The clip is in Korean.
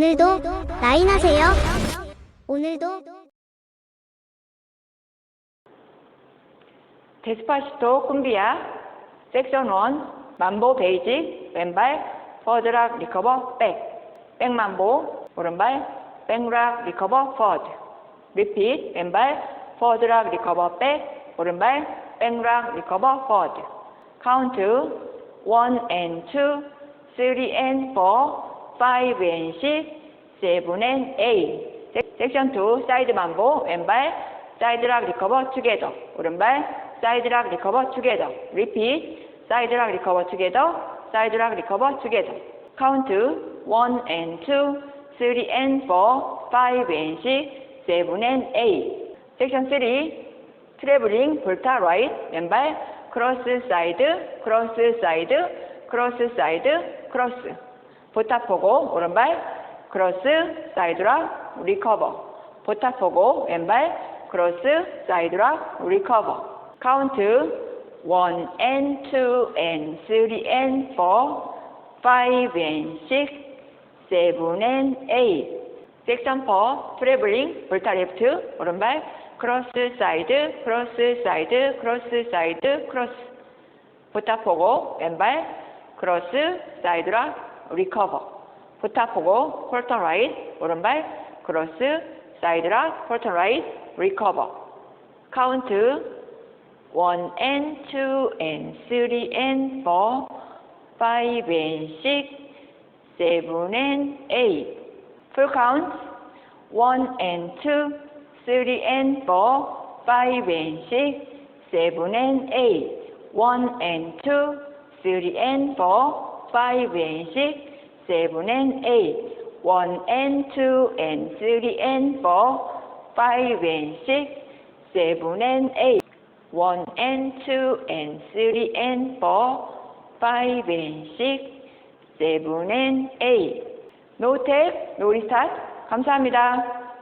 오늘도 라인하세요. 오늘도 데스파시토 쿰비아 섹션 1 만보 베이직 왼발 퍼드락 리커버 백. 백만보 오른발 백락 리커버 퍼드 리핏 왼발 퍼드락 리커버 백. 오른발 백락 리커버 퍼드 카운트 1 and 2 3 and 4 5 and 6 7 and 8 섹- 섹션 2 사이드 만보 왼발 사이드락 리커버 투게더. 오른발 사이드락 리커버 투게더. 리핏 사이드락 리커버 투게더 사이드락 리커버 투게더. 카운트 1 and 2 3 and 4 5 and 6 7 and 8 섹션 3 트래블링 볼타 라이트 왼발 크로스 사이드 크로스 사이드 크로스 사이드 크로스. 보타 포고 오른발 크로스 사이드락 리커버. 보타 포고 왼발 크로스 사이드락 리커버. 카운트 1 and 2 and 3 and 4 5 and 6 7 and 8 섹션 4 트래블링 볼타 레프트 오른발 크로스 사이드 크로스 사이드 크로스 사이드 크로스. 보타포고 왼발 크로스 사이드락 리커버 보타포고 콜터 라이트 오른발 크로스 사이드락 콜터 라이트 리커버 카운트 1 and 2 and 3 and 4 5 and 6 7 and 8 full count 1 and 2 3 and 4 5 and 6 7 and 8 1 and 2 3 and 4 5 and 6 7 and 8 1 and 2 and 3 and 4 5 and 6 7 and 8 1 and 2 and 3 and 4 5 and 6 7 and 8노 탭, 노 리스타트 감사합니다.